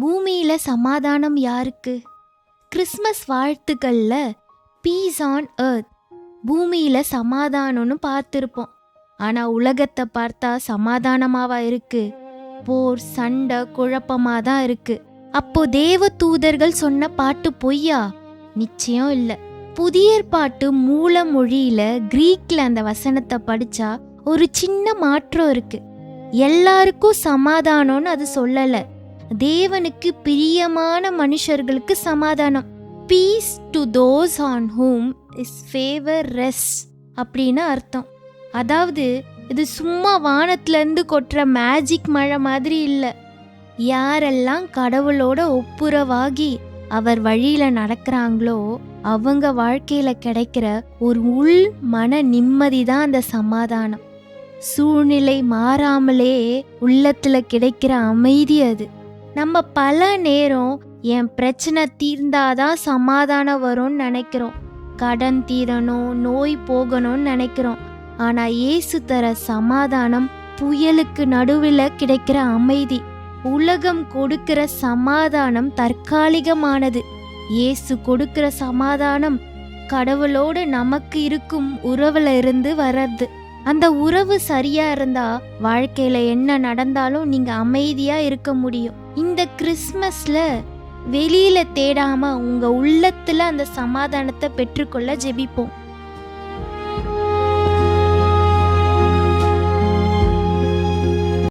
பூமியில சமாதானம் யாருக்கு? கிறிஸ்மஸ் வாழ்த்துக்கள்ல பீஸ் ஆன் அர்த் பூமியில சமாதானம்னு பார்த்துருப்போம். ஆனா உலகத்தை பார்த்தா சமாதானமாவா இருக்கு? போர் சண்டை குழப்பமா தான் இருக்கு. அப்போ தேவ தூதர்கள் சொன்ன பாட்டு பொய்யா? நிச்சயம் இல்ல. புதிய பாட்டு மூல மொழியில கிரீக்ல அந்த வசனத்தை படிச்சா ஒரு சின்ன மாற்றம் இருக்கு. எல்லாருக்கும் சமாதானம்னு அது சொல்லலை. தேவனுக்கு பிரியமான மனுஷர்களுக்கு சமாதானம். Peace to those on whom is favour rest அப்படின்னு அர்த்தம். அதாவது இது சும்மா வானத்துலேருந்து கொட்டுற மேஜிக் மழை மாதிரி இல்லை. யாரெல்லாம் கடவுளோட ஒப்புரவாகி அவர் வழியில் நடக்கிறாங்களோ அவங்க வாழ்க்கையில் கிடைக்கிற ஒரு உள் மன நிம்மதி தான் அந்த சமாதானம். சூழ்நிலை மாறாமலே உள்ளத்தில் கிடைக்கிற அமைதி அது. நம்ம பல நேரம் என் பிரச்சனை தீர்ந்தாதான் சமாதானம் வரும்னு நினைக்கிறோம். கடன் தீரணும் நோய் போகணும்னு நினைக்கிறோம். ஆனா இயேசு தர சமாதானம் புயலுக்கு நடுவில் கிடைக்கிற அமைதி உலகம் கொடுக்கிற சமாதானம் தற்காலிகமானது. இயேசு கொடுக்கிற சமாதானம் கடவுளோடு நமக்கு இருக்கும் உறவுல இருந்து வர்றது. அந்த உறவு சரியா இருந்தா வாழ்க்கையில என்ன நடந்தாலும் நீங்க அமைதியா இருக்க முடியும். இந்த கிறிஸ்மஸில் வெளியில் தேடாமல் உங்கள் உள்ளத்தில் அந்த சமாதானத்தை பெற்றுக்கொள்ள ஜெபிப்போம்.